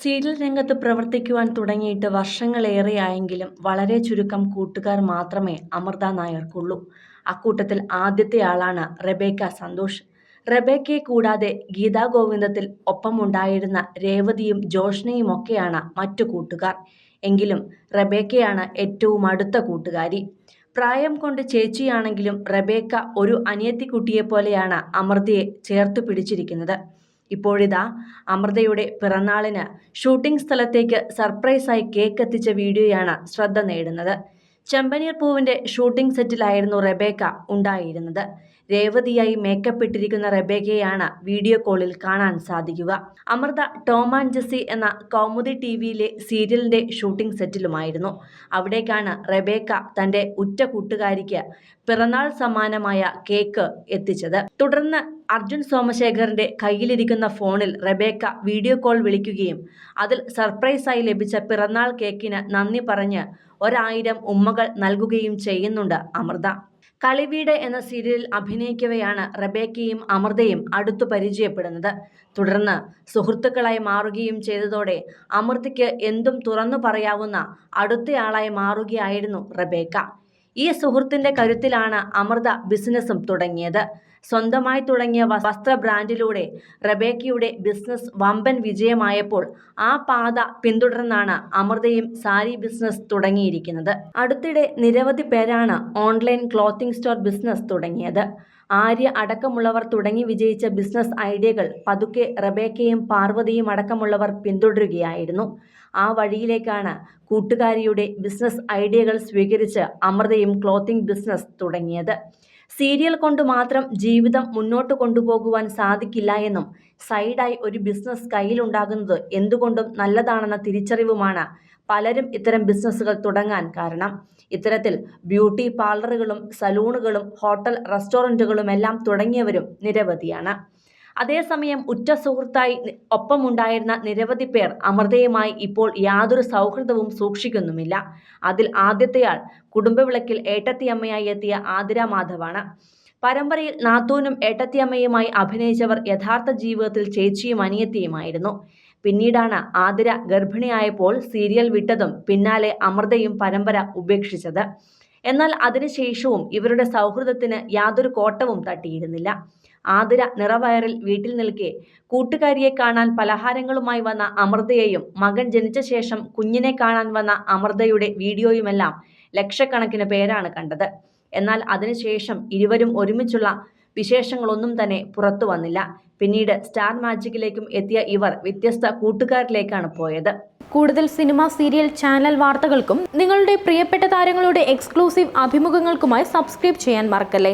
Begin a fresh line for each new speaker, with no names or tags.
Serial രംഗത്ത് പ്രവർത്തിക്കുവാൻ തുടങ്ങിയിട്ട് വർഷങ്ങളേറെയായെങ്കിലും വളരെ ചുരുക്കം കൂട്ടുകാർ മാത്രമേ അമൃത നായർക്കുള്ളൂ. അക്കൂട്ടത്തിൽ ആദ്യത്തെ ആളാണ് റെബേക്ക സന്തോഷ്. റെബേക്കയെ കൂടാതെ ഗീതാ ഗോവിന്ദത്തിൽ ഒപ്പമുണ്ടായിരുന്ന രേവതിയും ജോഷ്നയുമൊക്കെയാണ് മറ്റു കൂട്ടുകാർ. എങ്കിലും റെബേക്കയാണ് ഏറ്റവും അടുത്ത കൂട്ടുകാരി. പ്രായം കൊണ്ട് ചേച്ചിയാണെങ്കിലും റെബേക്ക ഒരു അനിയത്തിക്കുട്ടിയെപ്പോലെയാണ് അമൃതയെ ചേർത്തു പിടിച്ചിരിക്കുന്നത്. ഇപ്പോഴിതാ അമൃതയുടെ പിറന്നാളിന് ഷൂട്ടിംഗ് സ്ഥലത്തേക്ക് സർപ്രൈസായി കേക്ക് എത്തിച്ച വീഡിയോയാണ് ശ്രദ്ധ നേടുന്നത്. ചെമ്പനീർ പൂവിന്റെ ഷൂട്ടിംഗ് സെറ്റിലായിരുന്നു റെബേക്ക ഉണ്ടായിരുന്നത്. രേവതിയായി മേക്കപ്പ് ഇട്ടിരിക്കുന്ന റെബേക്കയാണ് വീഡിയോ കോളിൽ കാണാൻ സാധിക്കുക. അമൃത ടോം ആൻഡ് ജെസ്സി എന്ന കൗമുദി ടി വിയിലെ സീരിയലിന്റെ ഷൂട്ടിംഗ് സെറ്റിലുമായിരുന്നു. അവിടേക്കാണ് റെബേക്ക തന്റെ ഉറ്റ കൂട്ടുകാരിക്ക് പിറന്നാൾ സമ്മാനമായ കേക്ക് എത്തിച്ചത്. തുടർന്ന് അർജുൻ സോമശേഖറിന്റെ കയ്യിലിരിക്കുന്ന ഫോണിൽ റെബേക്ക വീഡിയോ കോൾ വിളിക്കുകയും അതിൽ സർപ്രൈസായി ലഭിച്ച പിറന്നാൾ കേക്കിന് നന്ദി പറഞ്ഞ് ഒരായിരം ഉമ്മകൾ നൽകുകയും ചെയ്യുന്നുണ്ട് അമൃത. കളിവീട് എന്ന സീരിയലിൽ അഭിനയിക്കവെയാണ് റബേക്കയും അമൃതയും അടുത്തു പരിചയപ്പെടുന്നത്. തുടർന്ന് സുഹൃത്തുക്കളായി മാറുകയും ചെയ്തതോടെ അമൃതയ്ക്ക് എന്തും തുറന്നു പറയാവുന്ന അടുത്തയാളായി മാറുകയായിരുന്നു റബേക്ക. ഈ സുഹൃത്തിന്റെ കരുത്തിലാണ് അമൃത ബിസിനസ്സും തുടങ്ങിയത്. സ്വന്തമായി തുടങ്ങിയ വസ്ത്ര ബ്രാൻഡിലൂടെ റബേക്കയുടെ ബിസിനസ് വമ്പൻ വിജയമായപ്പോൾ ആ പാത പിന്തുടർന്നാണ് അമൃതയും സാരി ബിസിനസ് തുടങ്ങിയിരിക്കുന്നത്. അടുത്തിടെ നിരവധി പേരാണ് ഓൺലൈൻ ക്ലോത്തിംഗ് സ്റ്റോർ ബിസിനസ് തുടങ്ങിയത്. ആര്യ അടക്കമുള്ളവർ തുടങ്ങി വിജയിച്ച ബിസിനസ് ഐഡിയകൾ പതുക്കെ റബേക്കയും പാർവതിയും അടക്കമുള്ളവർ പിന്തുടരുകയായിരുന്നു. ആ വഴിയിലേക്കാണ് കൂട്ടുകാരിയുടെ ബിസിനസ് ഐഡിയകൾ സ്വീകരിച്ച് അമൃതയും ക്ലോത്തിംഗ് ബിസിനസ് തുടങ്ങിയത്. സീരിയൽ കൊണ്ട് മാത്രം ജീവിതം മുന്നോട്ട് കൊണ്ടുപോകുവാൻ സാധിക്കില്ല എന്നും സൈഡായി ഒരു ബിസിനസ് കയ്യിലുണ്ടാകുന്നത് എന്തുകൊണ്ടും നല്ലതാണെന്ന തിരിച്ചറിവുമാണ് പലരും ഇത്തരം ബിസിനസ്സുകൾ തുടങ്ങാൻ കാരണം. ഇത്തരത്തിൽ ബ്യൂട്ടി പാർലറുകളും സലൂണുകളും ഹോട്ടൽ റെസ്റ്റോറന്റുകളും എല്ലാം തുടങ്ങിയവരും നിരവധിയാണ്. അതേസമയം ഉറ്റ സുഹൃത്തായി ഒപ്പമുണ്ടായിരുന്ന നിരവധി പേർ അമൃതയുമായി ഇപ്പോൾ യാതൊരു സൗഹൃദവും സൂക്ഷിക്കുന്നുമില്ല. അതിൽ ആദ്യത്തെയാൾ കുടുംബവിളക്കിൽ ഏട്ടത്തിയമ്മയായി എത്തിയ ആതിര മാധവാണ്. പരമ്പരയിൽ നാത്തൂനും ഏട്ടത്തിയമ്മയുമായി അഭിനയിച്ചവർ യഥാർത്ഥ ജീവിതത്തിൽ ചേച്ചിയും അനിയത്തിയുമായിരുന്നു. പിന്നീടാണ് ആതിര ഗർഭിണിയായപ്പോൾ സീരിയൽ വിട്ടതും പിന്നാലെ അമൃതയും പരമ്പര ഉപേക്ഷിച്ചത്. എന്നാൽ അതിനുശേഷവും ഇവരുടെ സൗഹൃദത്തിന് യാതൊരു കോട്ടവും തട്ടിയിരുന്നില്ല. ആതിര നിറവയറിൽ വീട്ടിൽ നിൽക്കെ കൂട്ടുകാരിയെ കാണാൻ പലഹാരങ്ങളുമായി വന്ന അമൃതയെയും മകൻ ജനിച്ച ശേഷം കുഞ്ഞിനെ കാണാൻ വന്ന അമൃതയുടെ വീഡിയോയുമെല്ലാം ലക്ഷക്കണക്കിന് പേരാണ് കണ്ടത്. എന്നാൽ അതിനുശേഷം ഇരുവരും ഒരുമിച്ചുള്ള വിശേഷങ്ങളൊന്നും തന്നെ പുറത്തു വന്നില്ല. പിന്നീട് സ്റ്റാർ മാജിക്കിലേക്കും എത്തിയ ഇവർ വ്യത്യസ്ത കൂട്ടുകാരിലേക്കാണ് പോയത്.
കൂടുതൽ സിനിമ സീരിയൽ ചാനൽ വാർത്തകൾക്കും നിങ്ങളുടെ പ്രിയപ്പെട്ട താരങ്ങളുടെ എക്സ്ക്ലൂസീവ് അഭിമുഖങ്ങൾക്കുമായി സബ്സ്ക്രൈബ് ചെയ്യാൻ മറക്കല്ലേ?